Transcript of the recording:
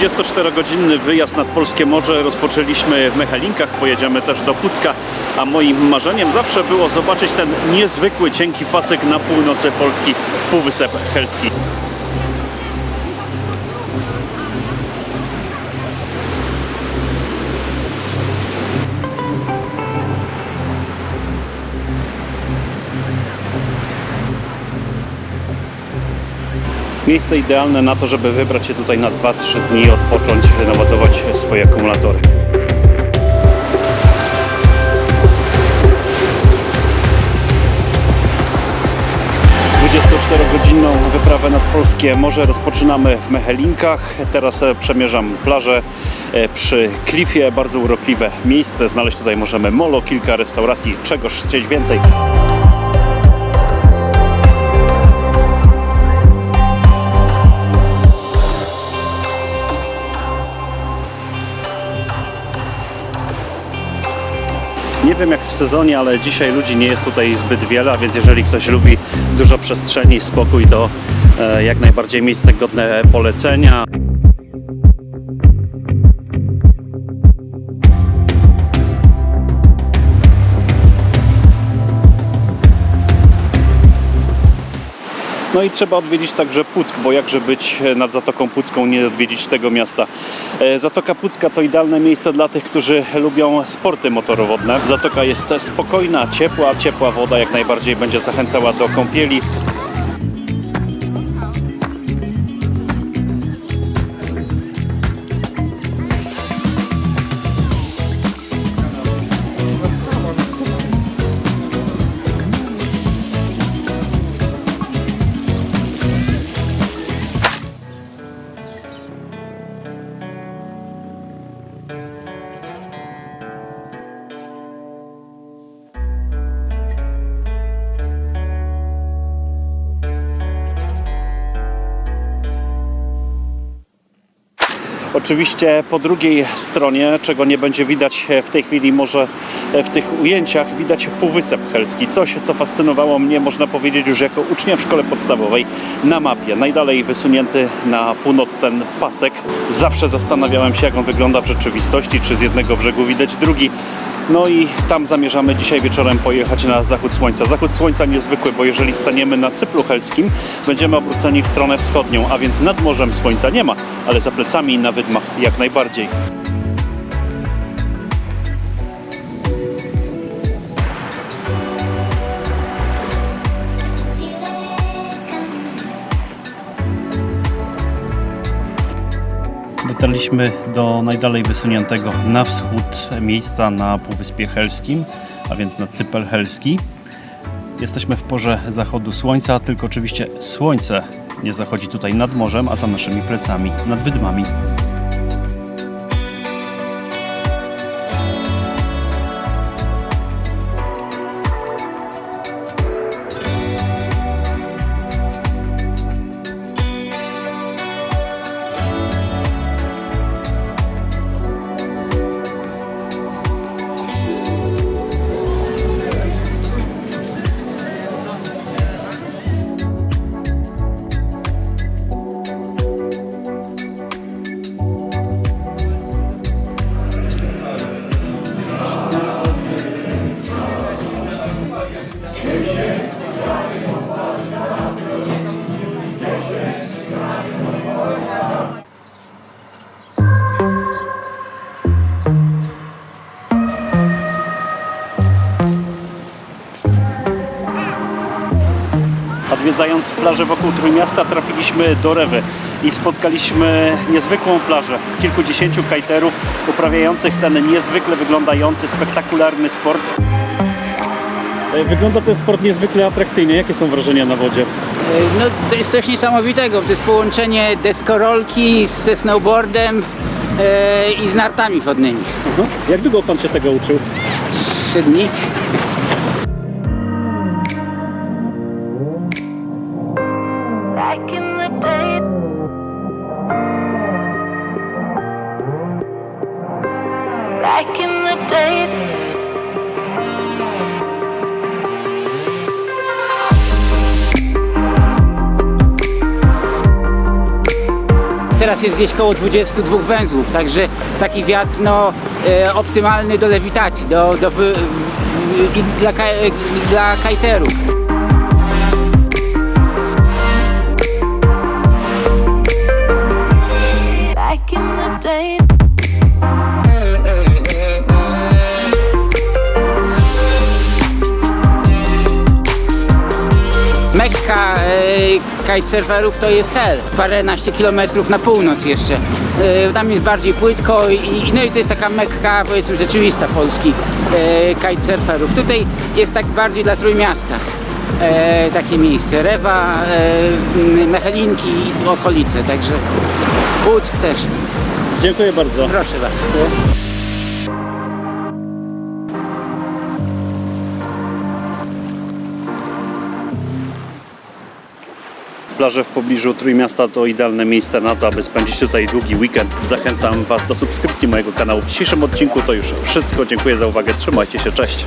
24-godzinny wyjazd nad Polskie Morze rozpoczęliśmy w Mechelinkach, pojedziemy też do Pucka, a moim marzeniem zawsze było zobaczyć ten niezwykły cienki pasek na północy Polski, Półwysep Helski. Miejsce idealne na to, żeby wybrać się tutaj na 2-3 dni, odpocząć, naładować swoje akumulatory. godzinną wyprawę nad Polskie Morze rozpoczynamy w Mechelinkach. Teraz e, przemierzam plażę e, przy klifie. Bardzo urokliwe miejsce. Znaleźć tutaj możemy molo, kilka restauracji, czegoś chcieć więcej. Nie wiem jak w sezonie, ale dzisiaj ludzi nie jest tutaj zbyt wiele, a więc jeżeli ktoś lubi dużo przestrzeni, spokój, to e, jak najbardziej miejsce godne polecenia. No i trzeba odwiedzić także Puck, bo jakże być nad Zatoką Pucką, nie odwiedzić tego miasta. E, Zatoka Pucka to idealne miejsce dla tych, którzy lubią sporty motorowodne. Zatoka jest spokojna, ciepła, ciepła woda jak najbardziej będzie zachęcała do kąpieli. Oczywiście po drugiej stronie, czego nie będzie widać w tej chwili może w tych ujęciach, widać Półwysep Helski. Coś, co fascynowało mnie, można powiedzieć, już jako ucznia w szkole podstawowej na mapie. Najdalej wysunięty na północ ten pasek. Zawsze zastanawiałem się, jak on wygląda w rzeczywistości, czy z jednego brzegu widać drugi. No i tam zamierzamy dzisiaj wieczorem pojechać na zachód słońca. Zachód słońca niezwykły, bo jeżeli staniemy na Cyplu Helskim, będziemy obróceni w stronę wschodnią, a więc nad morzem słońca nie ma, ale za plecami i na wydmach jak najbardziej. Dotarliśmy do najdalej wysuniętego na wschód miejsca na Półwyspie Helskim, a więc na Cypel Helski. Jesteśmy w porze zachodu słońca, tylko oczywiście słońce nie zachodzi tutaj nad morzem, a za naszymi plecami, nad wydmami. Odwiedzając plażę wokół Trójmiasta trafiliśmy do Rewy i spotkaliśmy niezwykłą plażę. Kilkudziesięciu kajterów uprawiających ten niezwykle wyglądający, spektakularny sport. E, Wygląda ten sport niezwykle atrakcyjnie. Jakie są wrażenia na wodzie? No to jest coś niesamowitego. To jest połączenie deskorolki ze snowboardem e, i z nartami wodnymi. Aha. Jak długo pan się tego uczył? Trzy dni. Teraz jest gdzieś koło 22 węzłów, także taki wiatr no, e, optymalny do lewitacji, do, do dla, kaj- dla kajterów. Day. Mekka e, to jest hel. Paręnaście kilometrów na północ jeszcze. E, tam jest bardziej płytko i, no i to jest taka Mekka powiedzmy rzeczywista Polski e. Tutaj jest tak bardziej dla Trójmiasta. E, takie miejsce. Rewa, e, Mechelinki i okolice, także Łuck też. Dziękuję bardzo. Proszę Was. Plaże w pobliżu Trójmiasta to idealne miejsce na to, aby spędzić tutaj długi weekend. Zachęcam Was do subskrypcji mojego kanału. W dzisiejszym odcinku to już wszystko. Dziękuję za uwagę. Trzymajcie się. Cześć.